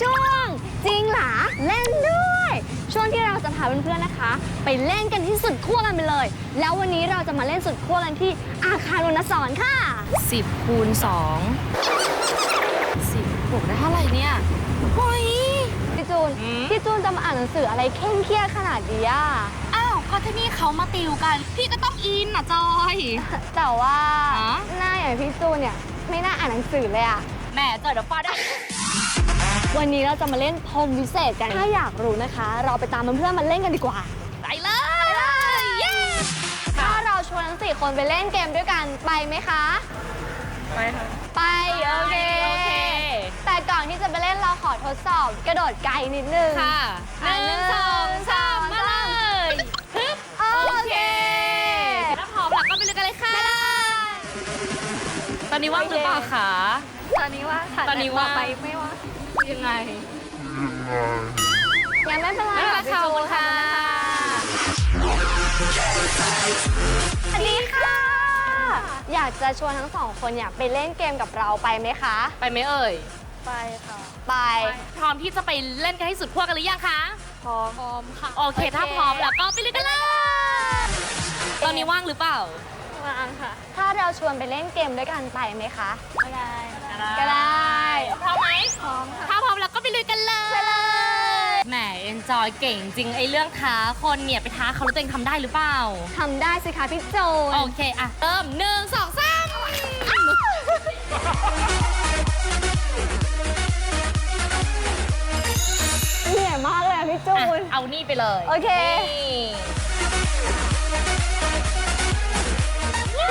ช่วง จริงหรอเล่นด้วย ช่วงที่เราจะพาเพื่อนๆนะคะ ไปเล่นกันที่สุดขั้วกันไปเลย แล้ววันนี้เราจะมาเล่นสุดขั้วกันที่อาคารวรรณศรค่ะ10คูณ2 10บวกได้เท่าไหร่เนี่ยโอ้ย พี่จูนพี่จูนจะมาอ่านหนังสืออะไรเคร่งเครียดขนาดนี้อะอ้าวก็ที่นี่เขามาติวกัน พี่ก็ต้องอินน่ะจอย แต่ว่าหน้าอย่างพี่จูนเนี่ยไม่น่าอ่านหนังสือเลยอะแหมจอยเดี๋ยวฟาได้ วันนี้เราจะมาเล่นพรมวิเศษกัน ถ้าอยากรู้นะคะ เราไปตามเพื่อนๆมาเล่นกันดีกว่า ไปเลยเย้ถ้าเราชวนทั้งสี่คนไปเล่นเกมด้วยกันไปไหมคะ ไปค่ะ ไป โอเค โอเค แต่ก่อนที่จะไปเล่นเราขอทดสอบกระโดดไกลนิดนึงค่ะหนึ่งสองสามมาเลยฮึบโอเคแล้วพอมแลัวก็ไปเลยกันเลยค่ะ ตอนนี้ว่างหรือเปล่าคะ ตอนนี้ว่าค่ะตอนนี้ว่างไปไม่ว่า ยังไงยังไม่เป็นไรเรค่ะขอบคุณค่ะสวัสดีค่ะ อยากจะชวนทั้งสองคนเนี่ยไปเล่นเกมกับเราไปไหมคะ ไปไหมเอ่ย ไปค่ะ ไป พร้อมที่จะไปเล่นกันให้สุดพวกันหรือยังคะ พร้อม พร้อมค่ะ โอเค ถ้าพร้อมแล้วก็ไปเลยกันเลย ตอนนี้ว่างหรือเปล่า ว่างค่ะ ถ้าเราชวนไปเล่นเกมด้วยกันไปไหมคะได้ ก็ได้ จอยเก่งจริงไอ้เรื่องท้าคนเนี่ยไปท้าเขาแล้วตัวเองทำได้หรือเปล่า ทำได้สิคะพี่โจนโอเคอะเติมหนึ่งสองสามเหนื่อยมากเลยพี่จูนเอานี่ไปเลยโอเค นี่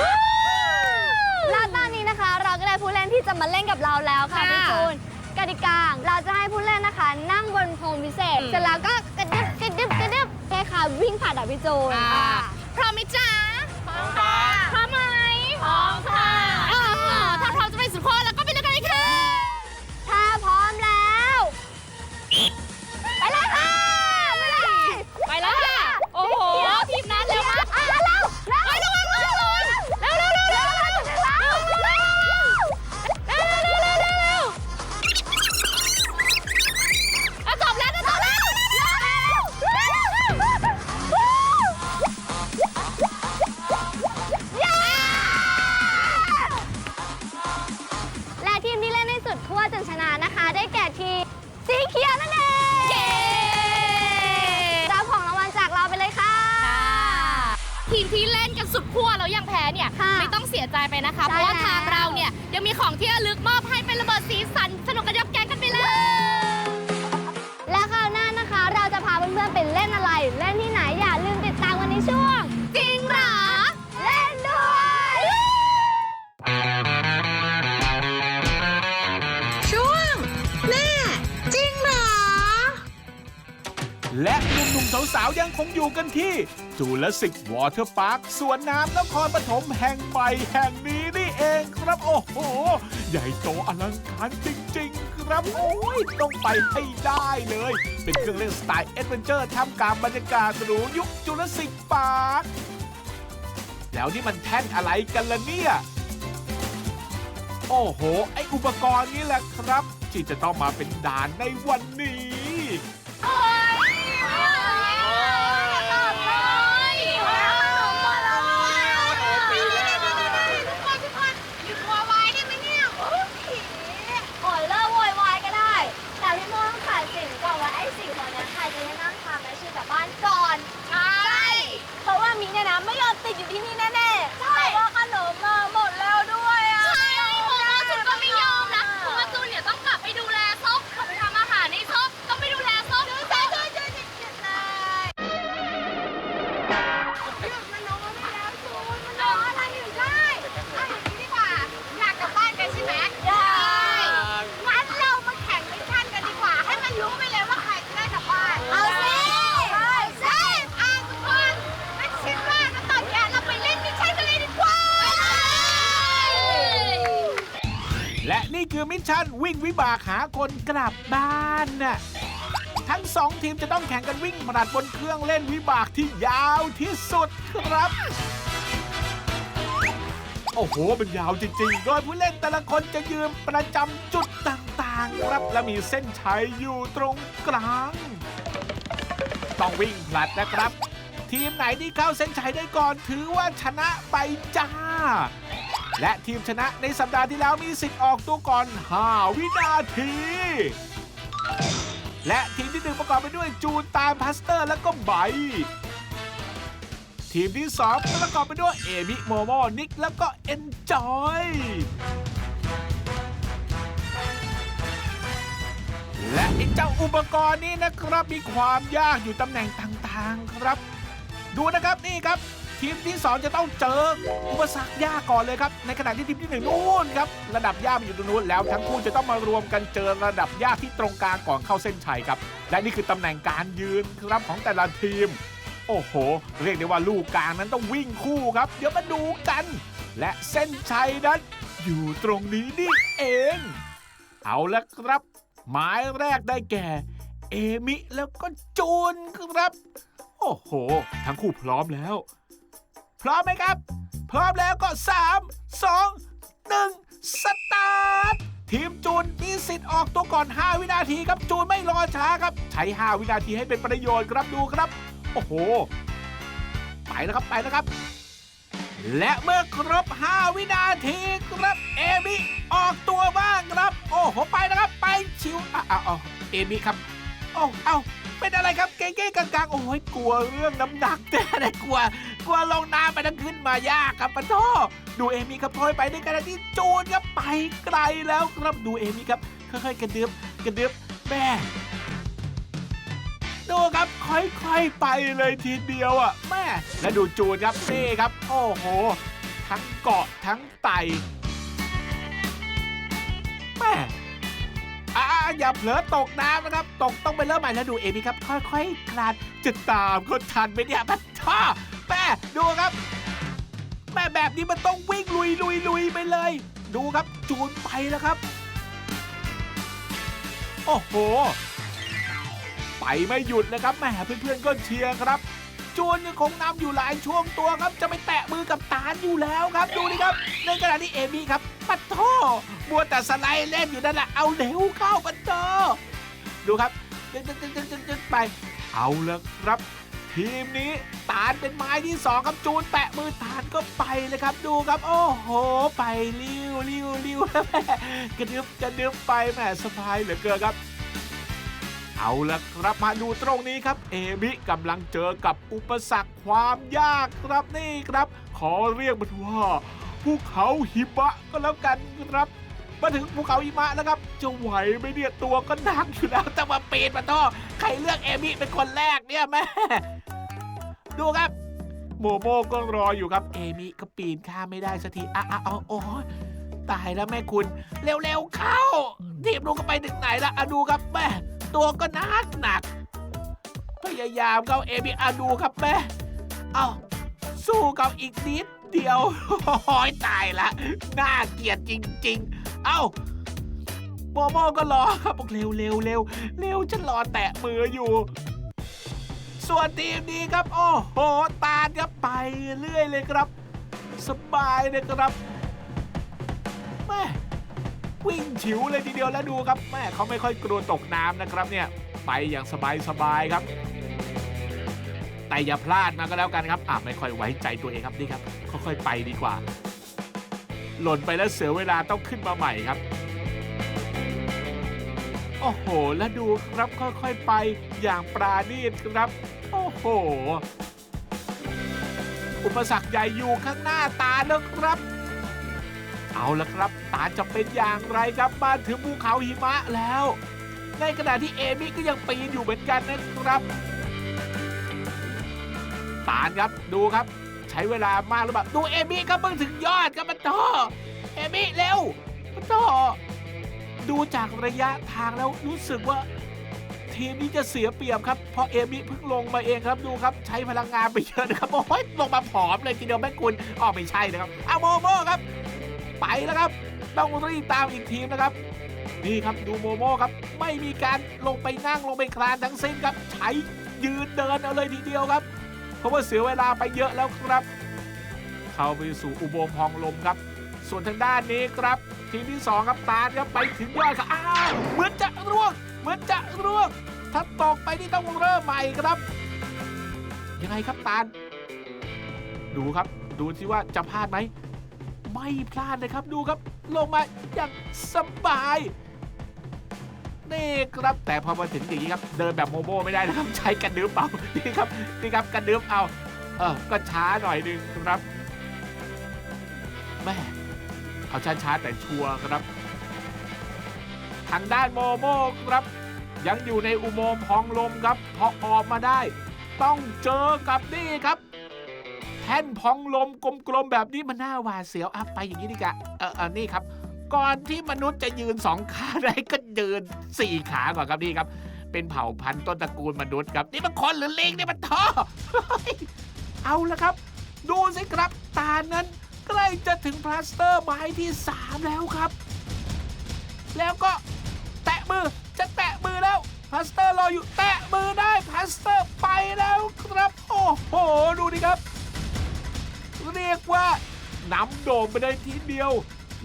และตอนนี้นะคะ เราก็ได้ผู้เล่นที่จะมาเล่นกับเราแล้วค่ะพี่จูน กติกาเราจะให้ผู้เล่นนะคะ นั่งบนพรมพิเศษ เสร็จแล้วก็กระดึบกระดึบกระดึบแค่คะวิ่งผ่านดาบพิโจนอ่าคะ อยู่กันที่จูลสิกวอเตอร์พาร์คสวนน้ำนครปฐมแห่งใหม่แห่งนี้นี่เองครับโอ้โห ใหญ่โตอลังการจริง ๆ ครับโอ้ยต้องไปให้ได้เลย เป็นเครื่องเล่นสไตล์เอดเวนเจอร์ท่ามกลางบรรยากาศหรูยุคจูลสิกพาร์คแล้วนี่มันแท่นอะไรกันล่ะเนี่ย โอ้โห ไออุปกรณ์นี้แหละครับ ที่จะต้องมาเป็นด่านในวันนี้ คือมิชชั่นวิ่งวิบากหาคนกลับบ้านน่ะทั้งสองทีมจะต้องแข่งกันวิ่งผลัดบนเครื่องเล่นวิบากที่ยาวที่สุดครับ โอ้โหมันยาวจริงๆ โดยผู้เล่นแต่ละคนจะยืนประจำจุดต่างางครับ และมีเส้นชัยอยู่ตรงกลาง ต้องวิ่งผลัดนะครับ ทีมไหนที่เข้าเส้นชัยได้ก่อนถือว่าชนะไปจ้า และทีมชนะในสัปดาห์ที่แล้วมีสิทธิ์ออกตัวก่อน 5 วินาที และทีมที่หนึ่งประกอบไปด้วยจูนตามพัสเตอร์แล้วก็ไบททีมที่สองประกอบไปด้วยเอมิโมโมนิกแล้วก็เอนจอยและไอ้เจ้าอุปกรณ์นี้นะครับมีความยากอยู่ตำแหน่งต่างๆครับ ดูนะครับนี่ครับ ทีมที่สองจะต้องเจออุปสรรคยากก่อนเลยครับ ในขณะที่ทีมที่หนึ่งนู่นครับ ระดับยากมันอยู่ตรงนู้นแล้วทั้งคู่จะต้องมารวมกันเจอระดับยากที่ตรงกลางก่อนเข้าเส้นชัยครับ และนี่คือตำแหน่งการยืนครับของแต่ละทีม โอ้โห เรียกได้ว่าลูกกลางนั้นต้องวิ่งคู่ครับ เดี๋ยวมาดูกัน และเส้นชัยนั้นอยู่ตรงนี้นี่เอง เอาละครับ หมายแรกได้แก่ เอมิแล้วก็จูนครับ โอ้โห ทั้งคู่พร้อมแล้ว ร้อมไหมครับ พร้อมแล้วก็ 3 2 1 สตาร์ท ทีมจูนมีสิทธิ์ออกตัวก่อน 5 วินาทีครับ จูนไม่รอช้าครับ ใช้ 5 วินาทีให้เป็นประโยชน์ครับดูครับ โอ้โห ไปแล้วครับไปแล้วครับ และเมื่อครบ 5 วินาทีครับเอมิออกตัวบ้างครับ โอ้โหไปนะครับ ไปชิวอ้าวอ้าวอ้าวเอมิครับโอ้เอ้าเป็นอะไรครับเก๊ๆกลางๆ โอ้ยกลัวเรื่องน้ำหนักแต่กลัว กลัวลงน้ำไปทั้งขึ้นมายากครับปะโทดูเอมิครับพลอยไปในขณะที่จูนครับไปไกลแล้วครับดูเอมิครับค่อยๆกระดึบกระดึบแม่ดูครับค่อยๆไปเลยทีเดียวอะแม่และดูจูนครับนี่ครับ โอ้โห ทั้งเกาะทั้งไตแม่ อ่าอย่าเผลอตกน้ำนะครับ ตกต้องไปเริ่มใหม่แล้วดูเอมิครับ ค่อยๆคลานจะตามเขาทันไหมเนี่ยปะท่อแม่ดูครับแม่แบบนี้มันต้องวิ่งลุยลุยลุยไปเลย ดูครับจูนไปแล้วครับ โอ้โห ไปไม่หยุดเลยครับแม่เพื่อนๆก็เชียร์ครับ จูนยังคงนำอยู่หลายช่วงตัวครับ จะไปแตะมือกับตาลอยู่แล้วครับ ดูดิครับ ในขณะที่เอมี่ครับ ปัดโทบัวแต่สไลด์เล่นอยู่นั่นแหละเอาเร็วเข้าปัดโทดูครับจึ๊ดจึ๊ดจึ๊ดจึ๊ดจึ๊ดไป เอาล้วครับ ทีมนี้ตาลเป็นไม้ที่สองครับจูนแตะมือตาลก็ไปเลยครับ ดูครับ โอ้โห ไปลิ้วลิ้วลิ้วแม่กระดึบกระดึบไปแหมสบายเหลือเกินครับ เอาละครับมาดูตรงนี้ครับ เอมิกำลังเจอกับอุปสรรคความยากครับนี่ครับ ขอเรียกมันว่าภูเขาหิมะก็แล้วกันครับมาถึงภูเขาหิมะแล้วครับ จะไหวไหมเนี่ยตัวก็หนักอยู่แล้วแต่มาปีนมาท่อใครเลือกเอมิเป็นคนแรกเนี่ยแม่ดูครับ โมโมก็รออยู่ครับ เอมิก็ปีนข้ามไม่ได้สักทีอะอะเอาโอ้ยตายแล้วแม่คุณ เร็วๆเข้าทีมลูกก็ไปถึงไหนละอะดูครับแม่ ตัวก็หนักหนัก พยายามเข้าเอมิอะดูครับแม่เอาสู้เขาอีกนิดเดียวโอ้ยตายละ น่าเกลียดจริง ๆ เอ้าโมโมก็รอครับบอกเร็วเร็วเร็วเร็วฉันรอแตะมืออยู่ ส่วนทีมนี้ครับ โอ้โห ตาลครับไปเรื่อยเลยครับ สบายเลยครับแม่ วิ่งฉิวเลยทีเดียวแล้วดูครับแม่เขาไม่ค่อยกลัวตกน้ำนะครับเนี่ยไปอย่างสบายๆครับ แต่อย่าพลาดมาก็แล้วกันครับอะไม่ค่อยไว้ใจตัวเองครับนี่ครับค่อยๆไปดีกว่า หล่นไปแล้วเสียเวลาต้องขึ้นมาใหม่ครับโอ้โห แล้วดูครับค่อยๆไปอย่างปราณีตครับ โอ้โห อุปสรรคใหญ่อยู่ข้างหน้าตาแล้วครับ เอาละครับตาจะเป็นอย่างไรครับมาถึงภูเขาหิมะแล้ว ในขณะที่เอมี่ก็ยังปีนอยู่เหมือนกันนะครับ ตาลครับดูครับ ใช้เวลามากหรือเปล่าดูเอมี่ครับเพิ่งถึงยอดครับมันต่อเอมี่เร็วมันต่อดูจากระยะทางแล้วรู้สึกว่า ทีมนี้จะเสียเปรียบครับเพราะเอมี่เพิ่งลงมาเองครับดูครับ ใช้พลังงานไปเยอะนะครับโอ้ยลงมาผอมเลยทีเดียวแม่คุณอ๋อไม่ใช่นะครับเอาโมโมครับ ไปแล้วครับ ต้องรีบตามอีกทีมนะครับ นี่ครับดูโมโมครับ ไม่มีการลงไปนั่งลงไปคลานทั้งสิ้นครับ ใช้ยืนเดินเอาเลยทีเดียวครับ เพราะว่าเสียเวลาไปเยอะแล้วครับ เข้าไปสู่อุโมงค์พองลมครับ ส่วนทางด้านนี้ครับ ทีมที่สองครับตาลครับไปถึงยอดครับอ้าวเหมือนจะร่วงเหมือนจะร่วงถ้าตกไปนี่ต้องเริ่มใหม่ครับยังไงครับตาล ดูครับ ดูสิว่าจะพลาดไหม ไม่พลาดเลยครับดูครับ ลงมาอย่างสบายนี่ครับแต่พอมาถึงอย่างนี้ครับ เดินแบบโมโมไม่ได้นะครับ ใช้กันดื้อเป่านี่ครับนี่ครับกันดื้อเอาเออก็ช้าหน่อยหนึงครับแม่เอาช้าๆแต่ชัวร์ครับ ทางด้านโมโมครับ ยังอยู่ในอุโมงค์พองลมครับ พอออกมาได้ ต้องเจอกับนี่ครับ แท่นพองลมกลมๆแบบนี้มันน่าหวาดเสียวอะไปอย่างนี้ดีกว่าเออเออนี่ครับ ก่อนที่มนุษย์จะยืนสองขาได้ก็ยืนสี่ขาก่อนครับนี่ครับ เป็นเผ่าพันธุ์ต้นตระกูลมนุษย์ครับนี่มันคนหรือลิงนี่มันท่อเอาละครับ ดูสิครับ ตานั้นใกล้จะถึงพลาสเตอร์ไม้ที่3แล้วครับ แล้วก็แตะมือจะแตะมือแล้วพลาสเตอร์รออยู่แตะมือได้พลาสเตอร์ไปแล้วครับ โอ้โห ดูดิครับ เรียกว่านำโด่งไปได้ทีเดียว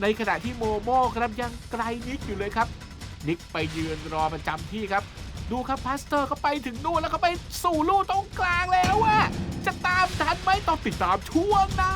ในขณะที่โมโม่ครับยังไกลนิกอยู่เลยครับ นิกไปยืนรอประจำที่ครับ ดูครับพาสเตอร์เขาไปถึงนู่นแล้วเขาไปสู่ลู่ตรงกลางแล้วอะจะตามทันไหมต้องติดตามช่วงหน้า